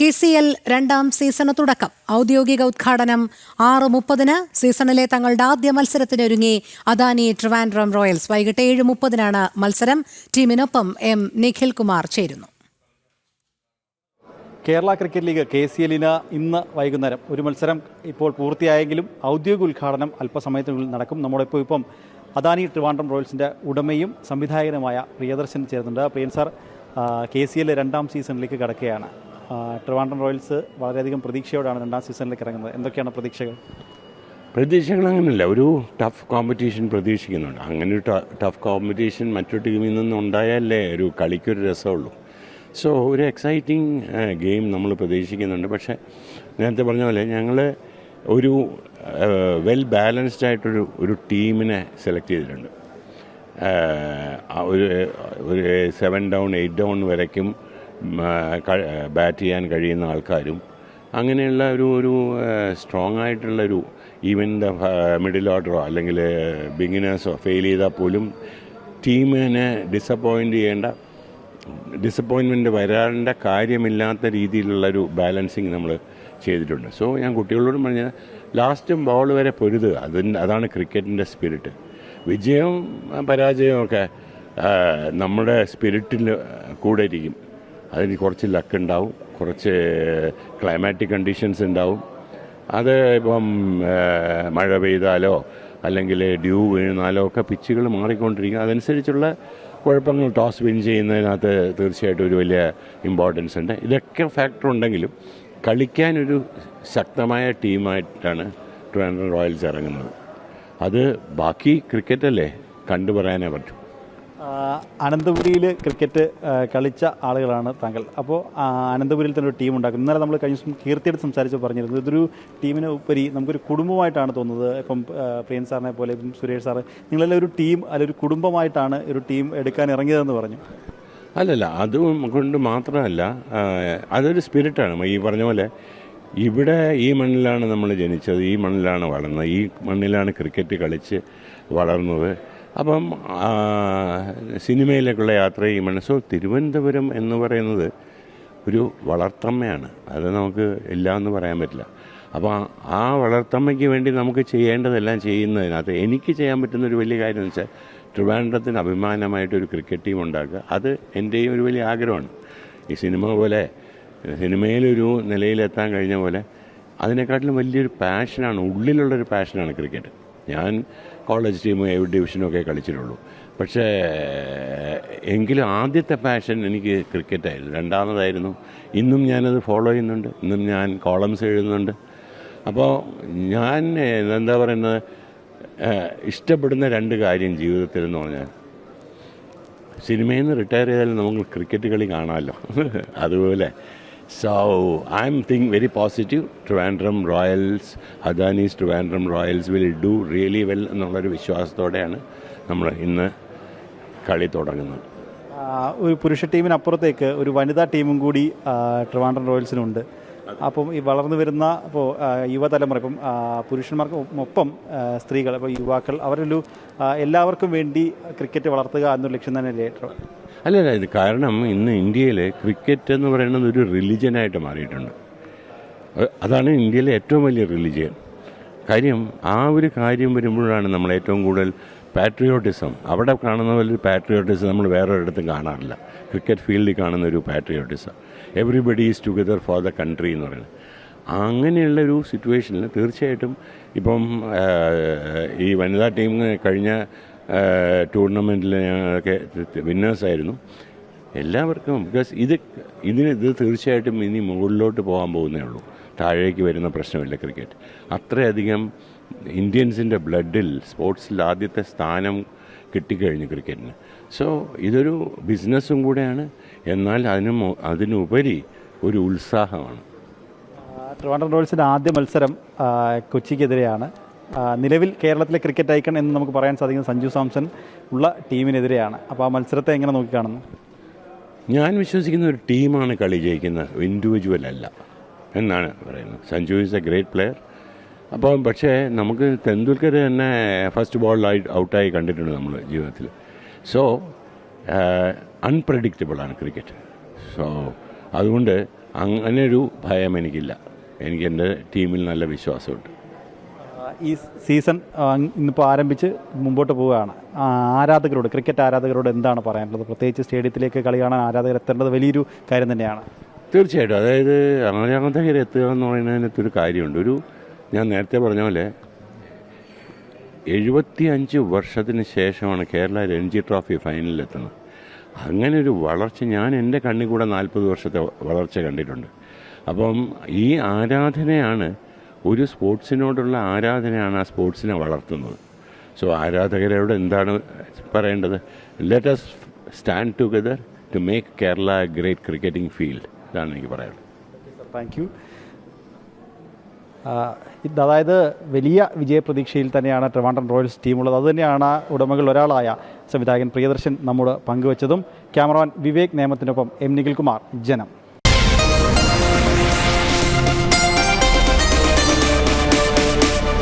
K C L രണ്ടാം season തുടക്കം. ഔദ്യോഗിക ഉദ്ഘാടനം ആറ് മുപ്പതിന്. സീസണിലെ തങ്ങളുടെ ആദ്യ മത്സരത്തിനൊരുങ്ങി അദാനി ട്രിവാൻഡ്രം റോയൽസ്. വൈകിട്ട് ഏഴ് മുപ്പതിനാണ് മത്സരം. ടീമിനൊപ്പം എം നിഖിൽ കുമാർ ചേരുന്നു. Kerala cricket league K C എല്ലിന് ഇന്ന് വൈകുന്നേരം ഒരു മത്സരം ഇപ്പോൾ പൂർത്തിയായെങ്കിലും ഔദ്യോഗിക ഉദ്ഘാടനം അല്പസമയത്തിനുള്ളിൽ നടക്കും. നമ്മുടെ നമ്മളിപ്പോൾ ഇപ്പം അദാനി ട്രിവാൻഡ്രം റോയൽസിന്റെ ഉടമയും സംവിധായകനുമായ പ്രിയദർശൻ ചേർന്നുണ്ട് പ്രിയൻ സാർ കെ സി എല്ലിലെ രണ്ടാം സീസണിലേക്ക് കടക്കുകയാണ്. ട്രിവാൻഡ്രം റോയൽസ് വളരെയധികം പ്രതീക്ഷയോടാണ് രണ്ടാം സീസണിലേക്ക് ഇറങ്ങുന്നത്. എന്തൊക്കെയാണ് പ്രതീക്ഷകൾ? പ്രതീക്ഷകൾ അങ്ങനെയല്ല. ഒരു ടഫ് കോമ്പറ്റീഷൻ പ്രതീക്ഷിക്കുന്നുണ്ട്. അങ്ങനെ ഒരു ടഫ് കോമ്പറ്റീഷൻ മറ്റു ടീമിൽ നിന്ന് ഉണ്ടായാലേ ഒരു കളിക്കൊരു രസമുള്ളൂ. സോ ഒരു എക്സൈറ്റിംഗ് ഗെയിം നമ്മൾ പ്രതീക്ഷിക്കുന്നുണ്ട്. പക്ഷേ നേരത്തെ പറഞ്ഞ പോലെ ഞങ്ങൾ ഒരു വെൽ ബാലൻസ്ഡ് ആയിട്ടൊരു ഒരു ടീമിനെ സെലക്ട് ചെയ്തിട്ടുണ്ട്. ഒരു ഒരു സെവൻ ഡൗൺ എയ്റ്റ് ഡൗൺ വരയ്ക്കും. ബാറ്റ് ചെയ്യാൻ കഴിയുന്ന ആൾക്കാരും അങ്ങനെയുള്ള ഒരു ഒരു സ്ട്രോങ് ആയിട്ടുള്ളൊരു ഈവൻ ദ മിഡിൽ ഓർഡറോ അല്ലെങ്കിൽ ബിഗിനേഴ്സോ ഫെയിൽ ചെയ്താൽ പോലും ടീമിനെ ഡിസപ്പോയിന്റ് ചെയ്യേണ്ട ഡിസപ്പോയിൻമെന്റ് വരാണ്ട കാര്യമില്ലാത്ത രീതിയിലുള്ളൊരു ബാലൻസിങ് നമ്മൾ ചെയ്തിട്ടുണ്ട്. സോ ഞാൻ കുട്ടികളോടും പറഞ്ഞ ലാസ്റ്റും ബോൾ വരെ പൊരുതുക. അതിന് അതാണ് ക്രിക്കറ്റിന്റെ സ്പിരിറ്റ് വിജയവും പരാജയവും ഒക്കെ നമ്മുടെ സ്പിരിറ്റിൽ കൂടെ ഇരിക്കും. അതിന് കുറച്ച് ലക്ക് ഉണ്ടാവും. കുറച്ച് ക്ലൈമാറ്റിക് കണ്ടീഷൻസ് ഉണ്ടാവും. അത് ഇപ്പം മഴ പെയ്താലോ അല്ലെങ്കിൽ ഡ്യൂ വീഴുന്നാലോ ഒക്കെ പിച്ചുകൾ മാറിക്കൊണ്ടിരിക്കും. അതനുസരിച്ചുള്ള കുഴപ്പങ്ങൾ ടോസ് വിൻ ചെയ്യുന്നതിനകത്ത് തീർച്ചയായിട്ടും ഒരു വലിയ ഇമ്പോർട്ടൻസ് ഉണ്ട്. ഇതൊക്കെ ഫാക്ടർ ഉണ്ടെങ്കിലും കളിക്കാനൊരു ശക്തമായ ടീമായിട്ടാണ് ട്രിവാൻഡ്രം റോയൽസ് ഇറങ്ങുന്നത്. അത് ബാക്കി ക്രിക്കറ്റല്ലേ കണ്ടു പറയാനേ പറ്റൂ. അനന്തപുരിയിൽ ക്രിക്കറ്റ് കളിച്ച ആളുകളാണ് താങ്കൾ. അപ്പോൾ അനന്തപുരിയിൽ തന്നെ ഒരു ടീം ഉണ്ടാക്കും ഇന്നലെ നമ്മൾ കഴിഞ്ഞ ദിവസം കീർത്തിയെടുത്ത് സംസാരിച്ച് പറഞ്ഞിരുന്നു. ഇതൊരു ടീമിന് ഉപരി നമുക്കൊരു കുടുംബമായിട്ടാണ് തോന്നുന്നത്. ഇപ്പം പ്രിയൻ സാറിനെ പോലെ ഇപ്പം സുരേഷ് സാറ്. നിങ്ങളെല്ലാം ഒരു ടീം അല്ല ഒരു കുടുംബമായിട്ടാണ് ഒരു ടീം എടുക്കാൻ ഇറങ്ങിയതെന്ന് പറഞ്ഞു. അല്ലല്ല അത് കൊണ്ട് മാത്രമല്ല അതൊരു സ്പിരിറ്റാണ്. ഈ പറഞ്ഞ പോലെ ഇവിടെ ഈ മണ്ണിലാണ് നമ്മൾ ജനിച്ചത് ഈ മണ്ണിലാണ് വളർന്നത് ഈ മണ്ണിലാണ് ക്രിക്കറ്റ് കളിച്ച് വളർന്നത്. അപ്പം സിനിമയിലേക്കുള്ള യാത്ര ഈ മനസ്സോ തിരുവനന്തപുരം എന്ന് പറയുന്നത് ഒരു വളർത്തമ്മയാണ്. അത് നമുക്ക് ഇല്ല എന്ന് പറയാൻ പറ്റില്ല. അപ്പോൾ ആ വളർത്തമ്മയ്ക്ക് വേണ്ടി നമുക്ക് ചെയ്യേണ്ടതെല്ലാം ചെയ്യുന്നതിനകത്ത് എനിക്ക് ചെയ്യാൻ പറ്റുന്ന ഒരു വലിയ കാര്യം എന്ന് വെച്ചാൽ ട്രിവാൻഡ്രത്തിന് അഭിമാനമായിട്ടൊരു ക്രിക്കറ്റ് ടീം ഉണ്ടാക്കുക. അത് എന്റെയും ഒരു വലിയ ആഗ്രഹമാണ്. ഈ സിനിമ പോലെ സിനിമയിലൊരു നിലയിലെത്താൻ കഴിഞ്ഞ പോലെ അതിനെക്കാട്ടിലും വലിയൊരു പാഷനാണ് ഉള്ളിലുള്ളൊരു പാഷനാണ് ക്രിക്കറ്റ്. ഞാൻ കോളേജ് ടീമും എ ഡിവിഷനും ഒക്കെ കളിച്ചിട്ടുള്ളൂ. പക്ഷേ എങ്കിലും ആദ്യത്തെ പാഷൻ എനിക്ക് ക്രിക്കറ്റായിരുന്നു രണ്ടാമതായിരുന്നു. ഇന്നും ഞാനത് ഫോളോ ചെയ്യുന്നുണ്ട്. ഇന്നും ഞാൻ കോളംസ് എഴുതുന്നുണ്ട്. അപ്പോൾ ഞാൻ എന്താ പറയുന്നത് ഇഷ്ടപ്പെടുന്ന രണ്ട് കാര്യം ജീവിതത്തിൽ എന്ന് പറഞ്ഞാൽ സിനിമയിൽ നിന്ന് റിട്ടയർ ചെയ്താലും നമുക്ക് ക്രിക്കറ്റ് കളി കാണാമല്ലോ. അതുപോലെ so I being very positive. Trivandrum Royals, Adani's Trivandrum Royals will do really well എന്നുള്ളൊരു വിശ്വാസത്തോടെയാണ് നമ്മൾ ഇന്ന് കളി തുടങ്ങുന്നത് ഒരു പുരുഷ ടീമിനപ്പുറത്തേക്ക് ഒരു വനിതാ ടീമും കൂടി ട്രിവാൻഡ്രം റോയൽസിനുണ്ട് അപ്പം ഈ വളർന്നു വരുന്ന ഇപ്പോൾ യുവതലമുറ ഇപ്പം പുരുഷന്മാർക്ക് ഒപ്പം സ്ത്രീകൾ ഇപ്പോൾ യുവാക്കൾ അവരൊരു എല്ലാവർക്കും വേണ്ടി ക്രിക്കറ്റ് വളർത്തുക എന്നൊരു ലക്ഷ്യം തന്നെയല്ലേ അല്ലല്ല ഇത് കാരണം ഇന്ന് ഇന്ത്യയിൽ ക്രിക്കറ്റ് എന്ന് പറയുന്നത് ഒരു റിലിജനായിട്ട് മാറിയിട്ടുണ്ട്. അതാണ് ഇന്ത്യയിലെ ഏറ്റവും വലിയ റിലിജിയൻ കാര്യം ആ ഒരു കാര്യം വരുമ്പോഴാണ് നമ്മൾ ഏറ്റവും കൂടുതൽ പാട്രിയോട്ടിസം അവിടെ കാണുന്ന പോലെ ഒരു പാട്രിയോട്ടിസം നമ്മൾ വേറൊരിടത്തും കാണാറില്ല. ക്രിക്കറ്റ് ഫീൽഡിൽ കാണുന്ന ഒരു patriotism everybody is together for the country എന്ന് പറയുന്നത്. അങ്ങനെയുള്ള ഒരു സിറ്റുവേഷനിൽ തീർച്ചയായിട്ടും ഇപ്പം ഈ വനിതാ ടീം കഴിഞ്ഞ ടൂർണമെന്റിൽ ഞങ്ങളൊക്കെ വിന്നേഴ്സായിരുന്നു എല്ലാവർക്കും ബിക്കോസ് ഇത് ഇതിന് ഇത് തീർച്ചയായിട്ടും ഇനി മുകളിലോട്ട് പോകാൻ പോകുന്നേ ഉള്ളൂ. താഴേക്ക് വരുന്ന പ്രശ്നമില്ല ക്രിക്കറ്റ്. അത്രയധികം ഇന്ത്യൻസിന്റെ ബ്ലഡിൽ സ്പോർട്സിൽ ആദ്യത്തെ സ്ഥാനം കിട്ടിക്കഴിഞ്ഞു ക്രിക്കറ്റിന്. സോ ഇതൊരു ബിസിനസ്സും കൂടെയാണ്. എന്നാൽ അതിന് അതിനുപരി ഒരു ഉത്സാഹമാണ്. ട്രിവാൻഡ്രം റോയൽസിന്റെ ആദ്യ മത്സരം കൊച്ചിക്കെതിരെയാണ്. നിലവിൽ കേരളത്തിലെ ക്രിക്കറ്റ് ഐക്കൺ എന്ന് നമുക്ക് പറയാൻ സാധിക്കുന്ന സഞ്ജു സാംസൺ ഉള്ള ടീമിനെതിരെയാണ്. അപ്പോൾ ആ മത്സരത്തെ എങ്ങനെ നോക്കിക്കാണുന്നു ഞാൻ വിശ്വസിക്കുന്ന ഒരു ടീമാണ് കളി ജയിക്കുന്നത്. ഇൻഡിവിജ്വൽ അല്ല എന്നാണ് പറയുന്നത്. Sanju is a great player അപ്പോൾ പക്ഷേ നമുക്ക് തെണ്ടുൽക്കർ തന്നെ ഫസ്റ്റ് ബോളിൽ ഔട്ടായി കണ്ടിട്ടുണ്ട് നമ്മൾ ജീവിതത്തിൽ. So അൺപ്രഡിക്റ്റബിളാണ് cricket. സോ അതുകൊണ്ട് അങ്ങനെ ഒരു ഭയം എനിക്കില്ല. എനിക്ക് എന്റെ ടീമിൽ നല്ല വിശ്വാസമുണ്ട്. ഈ സീസൺ ഇന്നിപ്പോൾ ആരംഭിച്ച് മുമ്പോട്ട് പോവുകയാണ്. ആരാധകരോട് ക്രിക്കറ്റ് ആരാധകരോട് എന്താണ് പറയാനുള്ളത്? പ്രത്യേകിച്ച് സ്റ്റേഡിയത്തിലേക്ക് കളി കാണാൻ ആരാധകർ എത്തേണ്ടത് വലിയൊരു കാര്യം തന്നെയാണ്. തീർച്ചയായിട്ടും. അതായത് ആരാധകർ എത്തുക എന്ന് പറയുന്നതിനകത്തൊരു കാര്യമുണ്ട്. ഒരു ഞാൻ നേരത്തെ പറഞ്ഞ പോലെ എഴുപത്തി അഞ്ച് വർഷത്തിന് ശേഷമാണ് കേരള രഞ്ജി ട്രോഫി ഫൈനലിലെത്തുന്നത്. അങ്ങനെ ഒരു വളർച്ച ഞാൻ എന്റെ കണ്ണിൽ കൂടെ നാൽപ്പത് വർഷത്തെ വളർച്ച കണ്ടിട്ടുണ്ട്. അപ്പം ഈ ആരാധനയാണ് ഒരു സ്പോർട്സിനോടുള്ള ആരാധനയാണ് ആ സ്പോർട്സിനെ വളർത്തുന്നത്. സോ ആരാധകരോട് എന്താണ് പറയേണ്ടത്? Let us stand together to make Kerala great cricketing field ഇതാണ് എനിക്ക് പറയാനുള്ളത്. താങ്ക് യു അതായത് വലിയ വിജയപ്രതീക്ഷയിൽ തന്നെയാണ് ട്രിവാൻഡ്രം റോയൽസ് ടീമുള്ളത്. അതുതന്നെയാണ് ഉടമകൾ ഒരാളായ സംവിധായകൻ പ്രിയദർശൻ നമ്മോട് പങ്കുവച്ചതും. ക്യാമറമാൻ വിവേക് നേമത്തിനൊപ്പം എം നിഖിൽ കുമാർ ജനം.